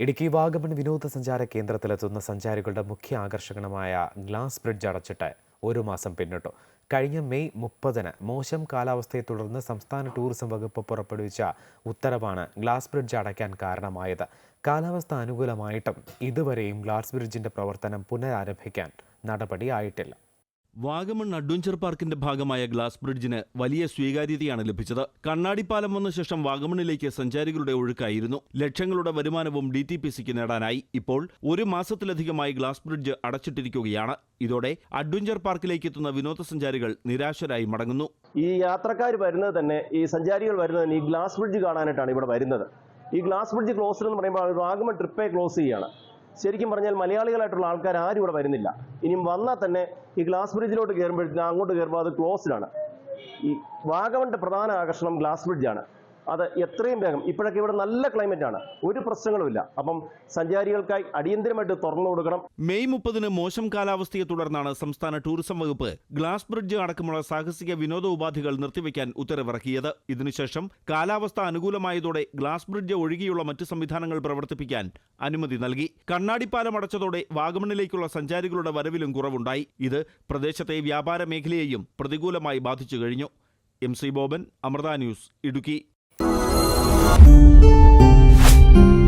ഇടുക്കി വാഗമൺ വിനോദസഞ്ചാര കേന്ദ്രത്തിലെത്തുന്ന സഞ്ചാരികളുടെ മുഖ്യ ആകർഷണമായ ഗ്ലാസ് ബ്രിഡ്ജ് അടച്ചിട്ട് ഒരു മാസം പിന്നിട്ടു. കഴിഞ്ഞ മെയ് മുപ്പതിന് മോശം കാലാവസ്ഥയെ തുടർന്ന് സംസ്ഥാന ടൂറിസം വകുപ്പ് പുറപ്പെടുവിച്ച ഉത്തരവാണ് ഗ്ലാസ് ബ്രിഡ്ജ് അടയ്ക്കാൻ കാരണമായത്. കാലാവസ്ഥ അനുകൂലമായിട്ടും ഇതുവരെയും ഗ്ലാസ് ബ്രിഡ്ജിന്റെ പ്രവർത്തനം പുനരാരംഭിക്കാൻ നടപടിയായിട്ടില്ല. വാഗമൺ അഡ്വഞ്ചർ പാർക്കിന്റെ ഭാഗമായ ഗ്ലാസ് ബ്രിഡ്ജിന് വലിയ സ്വീകാര്യതയാണ് ലഭിച്ചത്. കണ്ണാടിപ്പാലം വന്ന ശേഷം വാഗമണിലേക്ക് സഞ്ചാരികളുടെ ഒഴുക്കായിരുന്നു. ലക്ഷങ്ങളുടെ വരുമാനവും ഡി ടി പി സിക്ക് നേടാനായി. ഇപ്പോൾ ഒരു മാസത്തിലധികമായി ഗ്ലാസ് ബ്രിഡ്ജ് അടച്ചിട്ടിരിക്കുകയാണ്. ഇതോടെ അഡ്വഞ്ചർ പാർക്കിലേക്ക് എത്തുന്ന വിനോദസഞ്ചാരികൾ നിരാശരായി മടങ്ങുന്നു. ഈ യാത്രക്കാർ വരുന്നത് തന്നെ ഈ സഞ്ചാരികൾ വരുന്നത് തന്നെ ഈ ഗ്ലാസ് ബ്രിഡ്ജ് കാണാനായിട്ടാണ് ഇവിടെ വരുന്നത്. ഈ ഗ്ലാസ് ബ്രിഡ്ജ് ക്ലോസ് എന്ന് പറയുമ്പോൾ വാഗമൺ ട്രിപ്പേ ക്ലോസ് ചെയ്യുകയാണ് ശരിക്കും പറഞ്ഞാൽ മലയാളികളായിട്ടുള്ള ആൾക്കാർ ആരും ഇവിടെ വരുന്നില്ല. ഇനിയും വന്നാൽ തന്നെ ഈ ഗ്ലാസ് ബ്രിഡ്ജിലോട്ട് കയറുമ്പോഴത്തേക്കും അങ്ങോട്ട് കയറുമ്പോൾ അത് ക്ലോസ്ഡാണ് ഈ വാഗമണിന്റെ പ്രധാന ആകർഷണം ഗ്ലാസ് ബ്രിഡ്ജാണ് അത് എത്രയും വേഗം. ഇപ്പോഴൊക്കെ ഇവിടെ നല്ല ക്ലൈമറ്റ് ആണ്. ഒരു പ്രശ്നങ്ങളുമില്ല അപ്പം സഞ്ചാരികൾക്കായി അടിയന്തരമായിട്ട് തുറന്നു കൊടുക്കണം. മെയ് മുപ്പതിന് മോശം കാലാവസ്ഥയെ തുടർന്നാണ് സംസ്ഥാന ടൂറിസം വകുപ്പ് ഗ്ലാസ് ബ്രിഡ്ജ് അടക്കമുള്ള സാഹസിക വിനോദ ഉപാധികൾ നിർത്തിവെക്കാൻ ഉത്തരവിറക്കിയത്. ഇതിനുശേഷം കാലാവസ്ഥ അനുകൂലമായതോടെ ഗ്ലാസ് ബ്രിഡ്ജ് ഒഴികെയുള്ള മറ്റ് സംവിധാനങ്ങൾ പ്രവർത്തിപ്പിക്കാൻ അനുമതി നൽകി. കണ്ണാടിപ്പാലം അടച്ചതോടെ വാഗമണിലേക്കുള്ള സഞ്ചാരികളുടെ വരവിലും കുറവുണ്ടായി. ഇത് പ്രദേശത്തെ വ്യാപാര മേഖലയെയും പ്രതികൂലമായി ബാധിച്ചു കഴിഞ്ഞു. M C Boban Amrita news Idukki. Thank you.